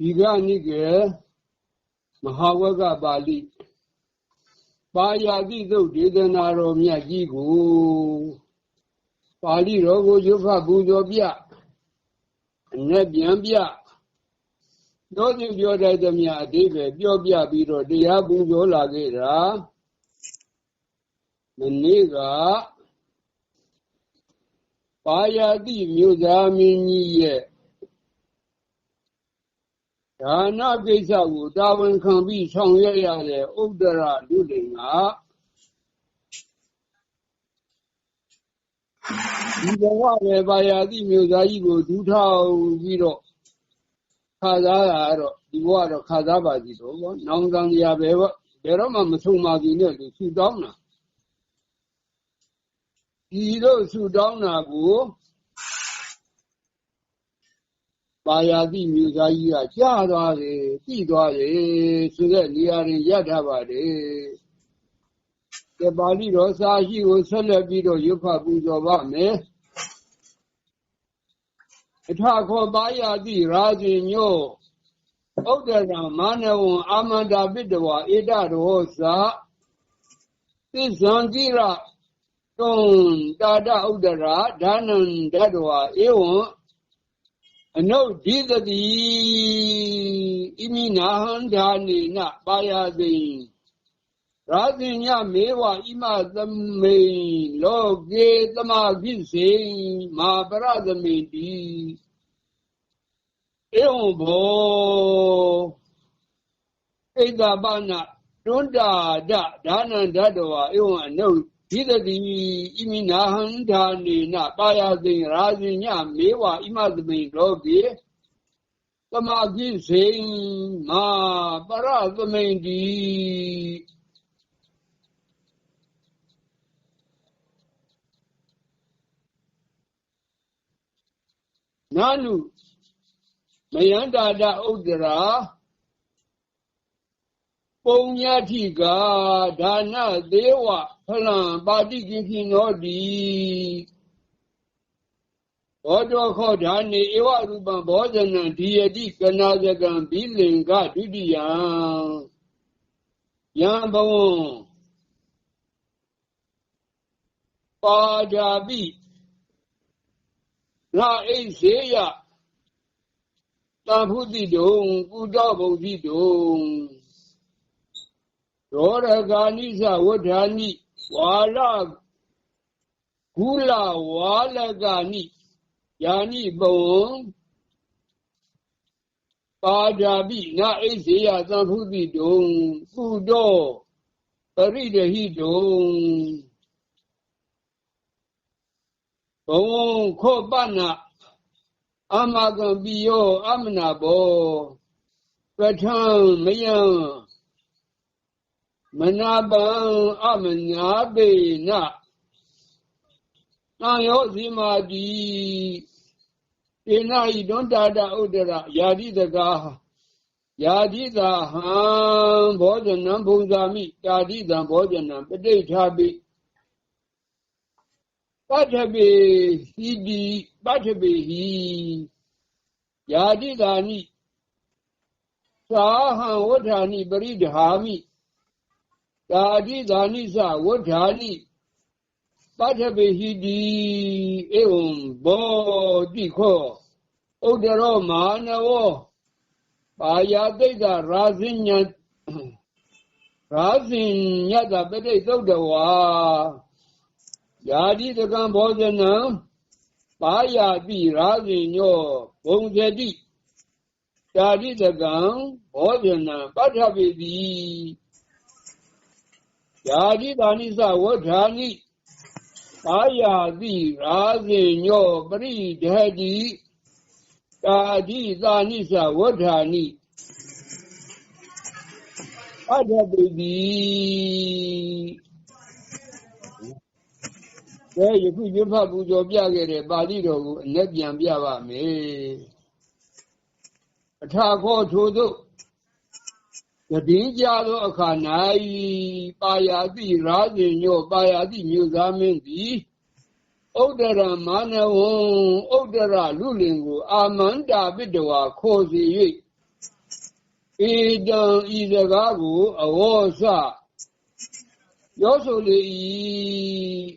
ဒီကနိကေမဟာဝကပါဠိပါယာတိသုတ်ဒေသနာတော်မြတ်ကြီးကိုပါဠိတော်ကိုရုပ်ဖတ်ပူဇော်ပြအနဲ့ပြန်ပြတို့တင်ပြောတတ်သမျှအသေးပဲပြောပြပြီးတော့တရားပူဇော်လာခဲ့တာမနေ့ကပါယာတိမြို့သားမင်းကြီးရဲ့ ဒါနကိစ္စကိုတာဝန်ခံပြီးဆောင်ရွက်ရတဲ့ဥဒ္ဒရလူလင်ကဒီဘဝရဲ့ပါယာတိမြို့သားကြီးကိုဒူးထောင်ပြီးတော့ခါစားတာတော့ဒီဘဝတော့ခါစားပါစီတော့ဘောနောင်ကံရပဲဘဘယ်တော့မှမဆုံးပါဘူးနဲ့လူဆူတောင်းတာဒီလိုဆူတောင်းတာကို ပါယာတိမြို့သားကြီးကကြားသွားတယ်သိသွားတယ်ဆိုတဲ့နေရာတွေရထားပါတယ်ကပါဠိတော်စာရှိကိုဆက်လက်ပြီးတော့ရုပ်ဖတ်ပူဇော်ပါမယ်အထခောပါယာတိရာဇင်ညောဥဒ္ဒရာမာနဝံအာမန္တာပိတဝါဧတရောသာသစ္ဆံကိရတုံတာဒဥဒ္ဒရာဒါနံဓတဝါဧဝံ အနုဒိသတိဣမိနာဟန္ဓာနေနပါယသိရာဇင်ညမေဝဣမသမေလောကေသမာခိစေမာပရသမေတိဧဝံဘောဣဒ္ဓပါဏတွန္တာဒဒါနံဓတ္တဝါဧဝံအနု ဓိတတိဣမိနာဟန္ဓာနေနပါယသိရာဇိညမေဝဣမသမိလောကေသမာကိစေမာပရသမိန်တိနာနုမယန္တာဒဥဒ္ဒရာ ပုံညတိကဒါနသေးဝဖလံပါတိကိခိနောတိဘောတောခောဓာနေဧဝရူပံဘောဇနံဒီယတိကနာဇကံဘိလင်္ဂဒုတိယံယံဘဝံပါဒာပိနာအိစေယတံဖုတိတုံကုတောဘုံတိတုံ ရောရဂာနိသဝဋ္ဌာနိဝါလကုလဝါလကနိယာနိဘဝံပါဒာပိနာအိစေယသံဖုတိတုံကုတောပရိဒဟိတုံဘဝခောပနာအမကံပိယောအမနာဘောပထံမယံ မနာပံအမညာပေနတံယောဇိမာတိေနာဤတွန်းတာတဥဒရယာတိတကာယာတိတာဟံဘောဇနံဘုံဇာမိတာတိတံဘောဇနံပဋိဋ္ဌာပိပတ္ထပေဟိတိပတ္ထပေဟိယာတိတာနိသာဟံဝဋ္ဌာနိပရိဒဟာမိ တာတိတာနိသဝဋ္ဌာနိပတ္ထပေဟိတိဧဝံဘောတိခောဥဒ္ဒရောမာနဝပါယတိတ်ရာဇိညာရာဇိညတပဋိသုတ်တဝါယာတိတကံဘောဇနံပါယတိရာဇိညောဘုံဇတိယာတိတကံဘောဇနံပဋ္ဌပိတိ ယာတိတာနိသဝဋ္ဌာနိပါယတိရာဇိညောပရိဒဟတိတာတိသာနိသဝဋ္ဌာနိပဋ္ဌပိတိကဲယခုရွတ်ဖတ်ပူဇော်ပြခဲ့တဲ့ပါဠိတော်ကိုအလက်ပြန်ပြပါမယ်အထာခောထိုသို့ တည်ကြသောအခါ၌ပါယာတိရာဇင်ညောပါယာတိမြို့သားမင်းသည်ဥဒ္ဒရမာနဝံဥဒ္ဒရလူလင်ကို အာမန္တာပိတဝါခေါ်စီ၍ဧတံဤစကားကိုအဝေါစပြောဆိုလေ၏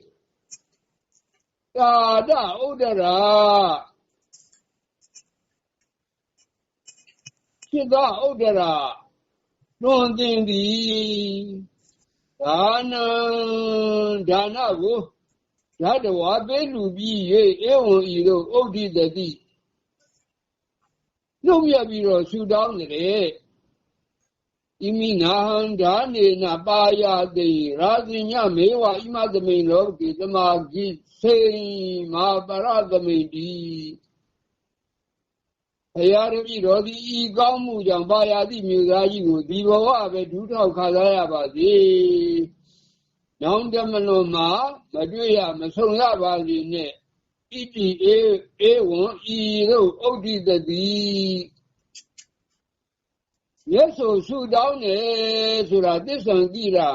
ကာဒဥဒရာစိတဥဒရာ လွန်တင်သည်ဒါနံဒါနကိုဓာတဝါပေးလူပြီး၍ဧဝံဤတို့ဥဒိတတိနှုတ်မြပြီးတော့ဆူတောင်းတယ်ဣမိနာဟံဓာနေနပါယတိရာဇိညမေဝဣမသမိန်လောကိသမာဂိစေမာပရသမိန်တိ ဘုရားတပည့်တော်သည်ဤကောင်းမှုကြောင့်ပါရသည့်မြို့သားကြီးကိုဒီဘဝပဲဒုထောက်ခါရပါစေ။နောင်တမလွန်မှာမတွေ့ရမဆုံးရပါစေနဲ့ဣတိအေအေဝံဤတို့ဥဒိတတိမြတ်စွာဆုတောင်းတယ်ဆိုတာသစ္ဆံကြည့်တာ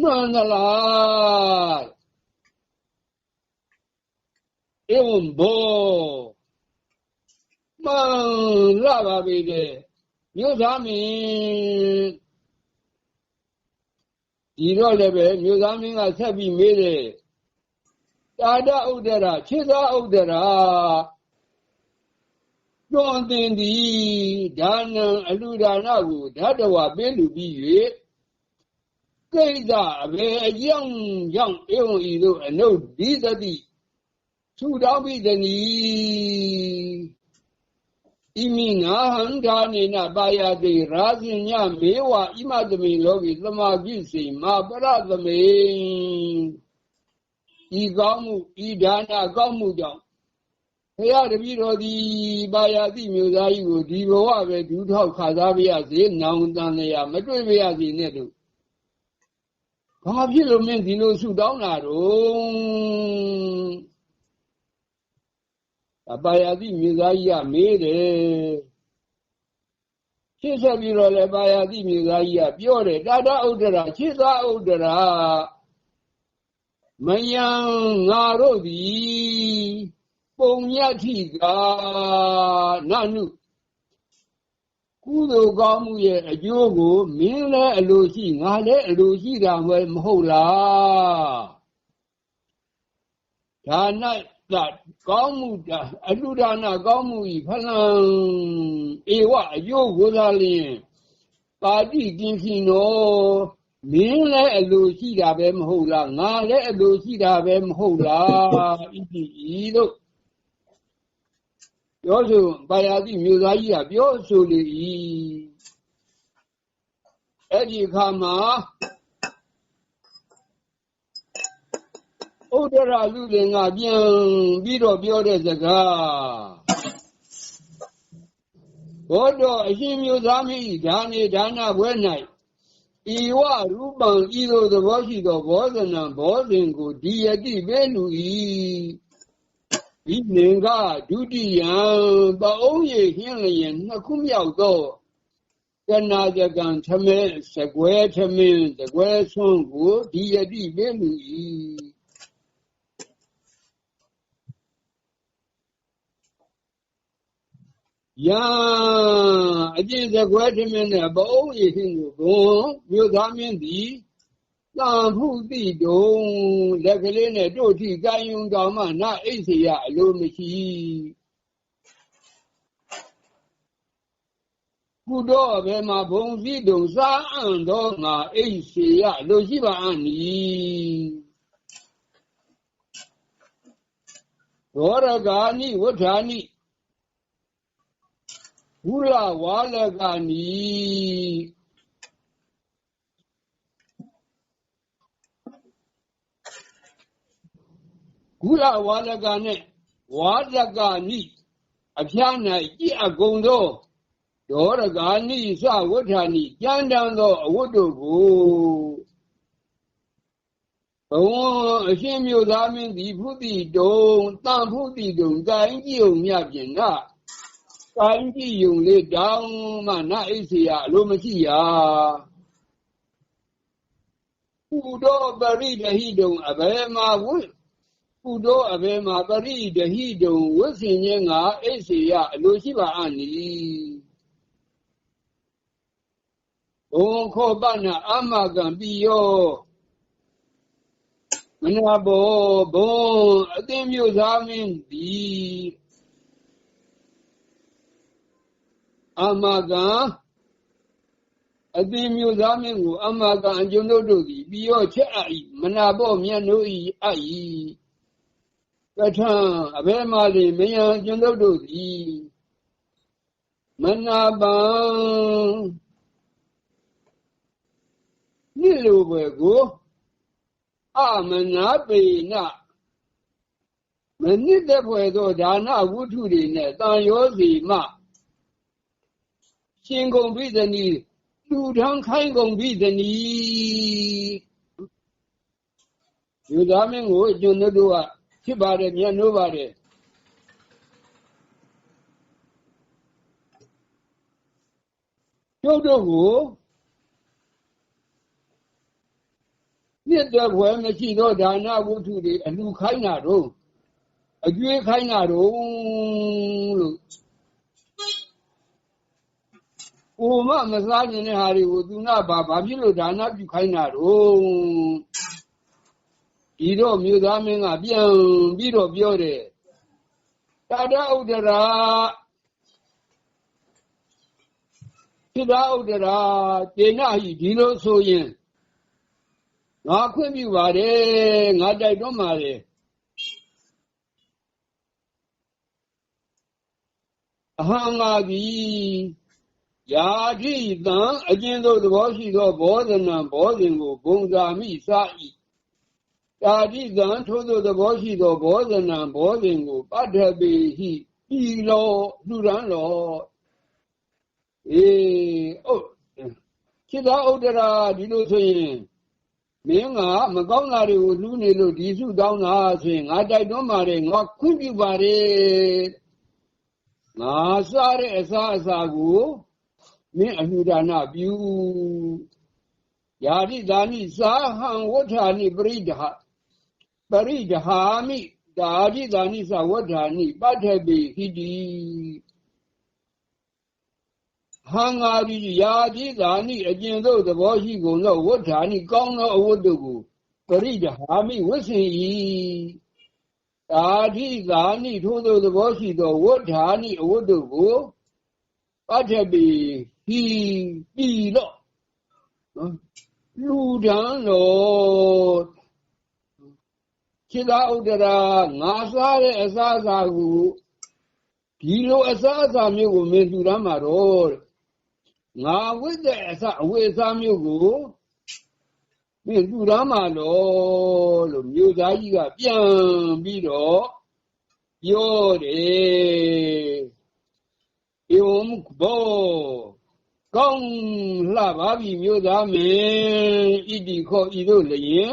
မှန်သလားဧဝံဘော မှန်လာပါပြီတဲ့မြို့သားမင်းဒီတော့လည်းပဲမြို့သားမင်းကဆက်ပြီးမေးတယ်တာဒဥဒရာခြေသာဥဒရာတွန်တင်သည်ဒါနံအလူဒါနကိုဓာတဝပေးလူပြီး၍ကိစ္စအဘေအကြောင်းကြောင့်ဧဝံဤသို့အနုဒီသတိထူတောင်းပြီးတနည်း ဣမိနာဟံဓာနေနပါယတိရာဇင်ညမေဝဣမသမိလောကိသမာကိစိမာပရသမေဤကောင်းမှုဤဒါနကောင်းမှုကြောင့်ဘုရားတပည့်တော်သည်ပါယတိမျိုးသားကြီးကိုဒီဘဝပဲဒူးထောက်ခါစားပြရစေနောင်တန်လျာမတွေ့ပြရစေနဲ့တို့ဘာဖြစ်လို့မင်းဒီလိုဆုတောင်းတာတော့ အပါယတိမြေသားကြီးကမေးတယ်ရှင်းဆက်ပြီးတော့လေပါယတိမြေသားကြီးကပြောတယ်တာတဥဒရာခြေသာဥဒရာမယံငါတို့သည်ပုံညတိကနနုကုသိုလ်ကောင်းမှုရဲ့အကျိုးကိုမင်းလည်းအလိုရှိငါလည်းအလိုရှိတာမဟုတ်လားဒါ၌ သာကောင်းမှုအလူဒါနကောင်းမှုဤဖလံဧဝအယုဝဇာလင်ပါတိကင်းစီနောမင်းလည်းအလိုရှိတာပဲမဟုတ်လားငါလည်းအလိုရှိတာပဲမဟုတ်လားဣတိဤတို့ပြောဆိုပါရတိမြို့သားကြီးကပြောဆိုလေ၏အဲ့ဒီအခါမှာ ဥဒရလူလင်ကပြန်ပြီးတော့ပြောတဲ့စကားဘောတော်အရှင်မျိုးသားမင်းဒါနေဒါနာဘွဲ၌ဤဝရူပံဤသို့သဘောရှိသောဘောဇနံဘောဇင်ကိုဒီယတိပဲလူ၏ဤနင်ကဒုတိယံပအုံးရဟင်းလျင်နှစ်ခုမြောက်သောကနာကြကံထမဲစကွဲထမင်းစကွဲဆွန်းကိုဒီယတိပဲလူ၏ ယာအကျင့်စကွဲထမင်းနဲ့ဘအုံးရဟင်းကိုဘုံမြို့သားမင်းသည်တန်ဖုတိတုံလက်ကလေးနဲ့တို့ထိကိုင်းယုံတော်မှနအိတ်စီရအလိုမရှိကုတော့ဘယ်မှာဘုံစည်းတုံစားအံ့တော့ငါအိတ်စီရအလိုရှိပါအံ့နီရောရဂာနိဝဋ္ဌာနိ ဝုလဝါလကနီကုလဝါလကနဲ့ဝါလကနိအဖျား၌ကြည်အကုန်သောဒေါရဂာနိသဝဋ္ဌာနိကြမ်းတမ်းသောအဝတ်တို့ကိုဘဝအရှင်မျိုးသားမင်းသည်ဖုတိတုံတန်ဖုတိတုံကိုင်းကြည့်ုံမြပြင်က ကိုင်းကြည့်ယုံလေးတောင်းမှနအိစီယအလိုမရှိရပူတော့ပရိဒဟိတုံအဘယ်မှာဝိပူတော့အဘယ်မှာပရိဒဟိတုံဝိစင်ခြင်းငါအိစီယအလိုရှိပါအနိဘုံခောပနာအမကံပိယောမနာဘောဘုံအသိမျိုးသားမင်းသည် အမကံအသိမျိုးသားမင်းကိုအမကံအကျုံတို့တို့သည်ပြီးရောချက်အ၏မနာဘောမြတ်တို့၏အ၏ကထံအဘဲမာလီမယံအကျုံတို့တို့သည်မနာပံနိလိုဘွယ်ကိုအမနာပေနမနစ်တဲ့ဘွယ်သောဒါနဝုထုတွေနဲ့တန်ရောစီမှ ရှင်ကုန်ပြီသနီလူထံခိုင်းကုန်ပြီသနီယူသားမင်းကိုကျွန်တို့ကဖြစ်ပါတယ်မြတ်နိုးပါတယ်ကျုပ်တို့ကိုမြစ်တဲ့ဘွယ်မရှိသောဒါနဝုထုတွေအလူခိုင်းတာတော့အကျွေးခိုင်းတာတော့လို့ ကိုမမစားခြင်းတဲ့ဟာတွေကိုသူနာဘာဘာဖြစ်လို့ဒါနပြုခိုင်းတာတော့ဒီတော့မြို့သားမင်းကပြန်ပြီးတော့ပြောတယ်တာဒဥဒ္ဒရာစိဒ္ဓဥဒ္ဒရာတေနဟိဒီလိုဆိုရင်ငါခွင့်ပြုပါတယ်ငါတိုက်တွန်းပါတယ်အဟံငါသည် ယာတိတံအကျဉ်းသို့သဘောရှိသောဘောဇနံဘောဇင်ကိုဘုံသာမိစ၏ယာတိတံထို့သောသဘောရှိသောဘောဇနံဘောဇင်ကိုပတ္ထပေဟိဤလောလူရန်လောအေးဩจิตဥဒ္ဒရာဒီလိုဆိုရင်မင်းကမကောင်းတာတွေကိုလူးနေလို့ဒီစုတောင်းတာဆိုရင်ငါတိုက်တွန်းပါတယ်ငါခွင့်ပြုပါတယ်ငါစားတဲ့အစားအစာကို မင်းအလှူဒါနပြုယာတိဒါနိသာဟံဝဋ္ဌာနိပရိဒဟပရိဒဟာမိဒါတိဒါနိသဝဋ္ဌာနိပဋ္ဌပိဟိတိဟံငါဒီယာတိဒါနိအကျဉ်သို့သဘောရှိကုန်သောဝဋ္ဌာနိကောင်းသောအဝတ်တို့ကိုပရိဒဟာမိဝတ်ဆင်၏ဒါတိဒါနိထို့သောသဘောရှိသောဝဋ္ဌာနိအဝတ်တို့ကိုပဋ္ဌပိ ဟိပြီလော့နော်လူဒန်းလို့ခြေသာဥဒ္ဒရာငါစားတဲ့အစားအစာကိုဒီလိုအစားအစာမျိုးကိုမင်းလူဒန်းမှာတော့ငါဝိတ္တဲ့အစအဝိအစားမျိုးကိုမင်းလူသားမှာလို့လို့မြို့သား ကြီးကပြန်ပြီးတော့ပြောတယ်ယုံဘောကောင်းလှပါပြီမြို့သားမင်းဣတိခောဤတို့လျင်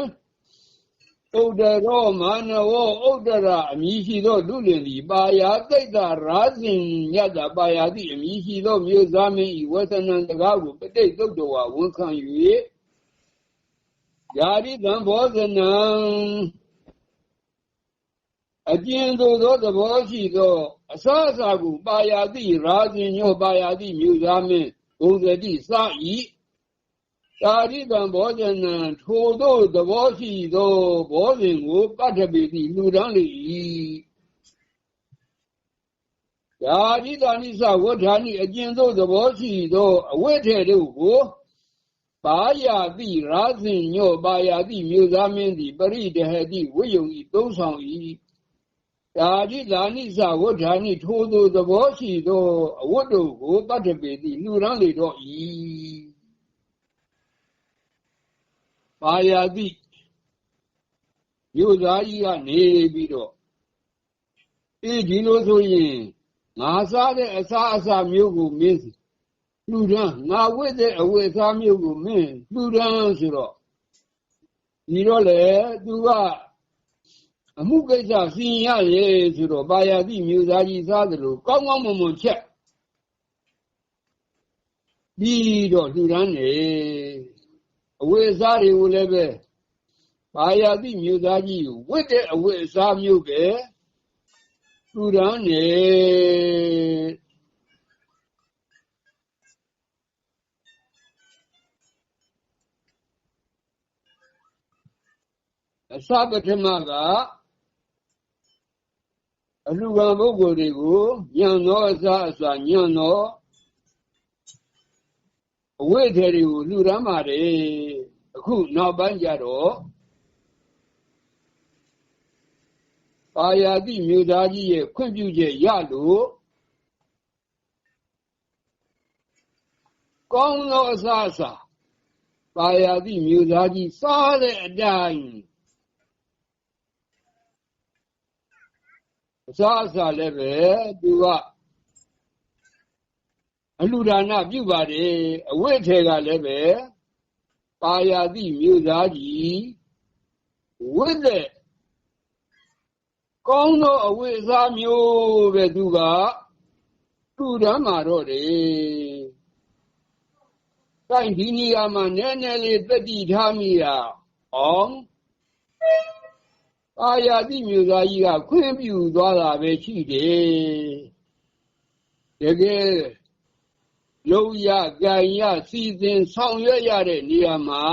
ဥဒ္ဒရောမာနဝဥဒ္ဒရာအမည်ရှိသောလူလင်သည်ပါယာတိတ်တာရာဇင်ညတပါယာတိအမည်ရှိသောမြို့သားမင်းဤဝသနံတကားကိုပဋိသုတ်တော်ဝဝန်ခံ၍ယာရိတံဘောဇနံအကျဉ်သို့သောသဘောရှိသောအစအစာကိုပါယာတိရာဇင်ညောပါယာတိမြို့သားမင်း ဘုံသတိစ၏တာရိတံဘောဇနံထိုသောသဘောရှိသောဘောဇင်ကိုပတ္ထပိတိလူတန်းလေ၏ယာရိတာနိသဝဋ္ဌာနိအကျဉ်သောသဘောရှိသောအဝိထေတို့ကိုပါယာတိရာဇင်ညောပါယာတိမြို့သားမင်းသည်ပရိဒဟတိဝိယုံဤသုံးဆောင်၏ ယာရိတာနိသဝဋ္ဌာနိထိုသောသဘောရှိသောအဝတ်တို့ကိုပတ္ထပိတိလူတန်းလေတော့၏ပါယာတိမြို့သားကြီးကနေပြီးတော့အေးဒီလိုဆိုရင်ငါစားတဲ့အစားအစာမျိုးကိုမင်းလူတန်းငါဝိတဲ့အဝိအစားမျိုးကိုမင်းလူတန်းဆိုတော့ဒီတော့လေသူက အမှုကိစ္စစီရင်ရလေဆိုတော့ပါရတိမျိုးသားကြီးစားသလိုကောင်းကောင်းမွန်မွန်ချက်ပြီးတော့လှူဒန်းနေအဝိအစားတွေကိုလည်းပဲပါရတိမျိုးသားကြီးဝတ်တဲ့အဝိအစားမျိုးပဲလှူဒန်းနေအစပထမက အလူကံပုဂ္ဂိုလ်တွေကိုညံသောအစအစွာညံသောအဝိထေတွေကိုလူရမ်းပါတယ်အခုနောက်ပိုင်းကြတော့ပါယာတိမြို့သားကြီးရဲ့ခွင့်ပြုချက်ရလို့ကောင်းသောအစားအစာပါယာတိမြို့သားကြီးစားတဲ့အတိုင်း အစားအစာလည်းပဲသူကအလူဒါနပြုပါတယ်အဝိထေကလည်းပဲပါယာတိမြို့သားကြီးဝိတဲ့ကောင်းသောအဝိအစားမျိုးပဲသူကသူတမ်းမှာတော့တယ်။တိုင်ဒီနေရာမှာနည်းနည်းလေးတတိထားမိတာအောင် အာယာတိမျိုးသားကြီးကခွင့်ပြုသွားတာပဲရှိတယ်။တကယ်လုံရကံရစီစဉ်ဆောင်ရွက်ရတဲ့နေရာမှာ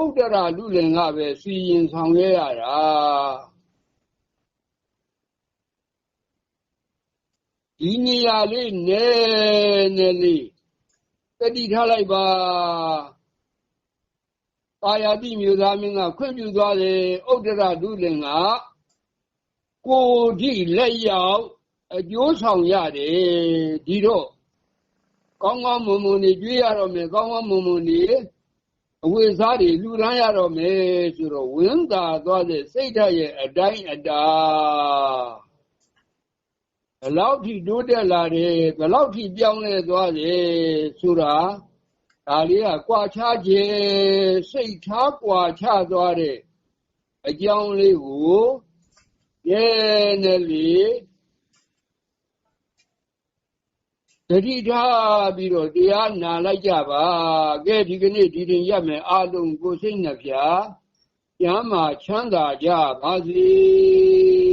ဥဒ္ဒရာလူလင်ကပဲစီရင်ဆောင်ရွက်ရတာဒီနေရာလေးနည်းနည်းလေးတတိထားလိုက်ပါ ပါယာတိမျိုးသားမင်းကခွင့်ပြုသွားတယ်ဥဒ္ဒရာလူလင်ကကိုဒီလက်ရောက်အကျိုးဆောင်ရတယ်ဒီတော့ကောင်းကောင်းမွန်မွန်နေကြွေးရတော့မယ်ကောင်းကောင်းမွန်မွန်နေအဝိစားတွေလူရန်ရတော့မယ်ဆိုတော့ဝင်းသာသွားတဲ့စိတ်ဓာတ်ရဲ့အတိုင်းအတာဘလောက်ထိတိုးတက်လာတယ်ဘလောက်ထိပြောင်းလဲသွားတယ်ဆိုတာ ဒါလေးကကြွာချခြင်းစိတ်ထားကြွာချသွားတဲ့အကြောင်းလေးကိုရဲနဲ့လေးတတိထားပြီးတော့တရားနာလိုက်ကြပါကဲဒီကနေ့ဒီတင်ရမယ်အာလုံးကိုစိတ်နှပြကျမ်းမာချမ်းသာကြပါစေ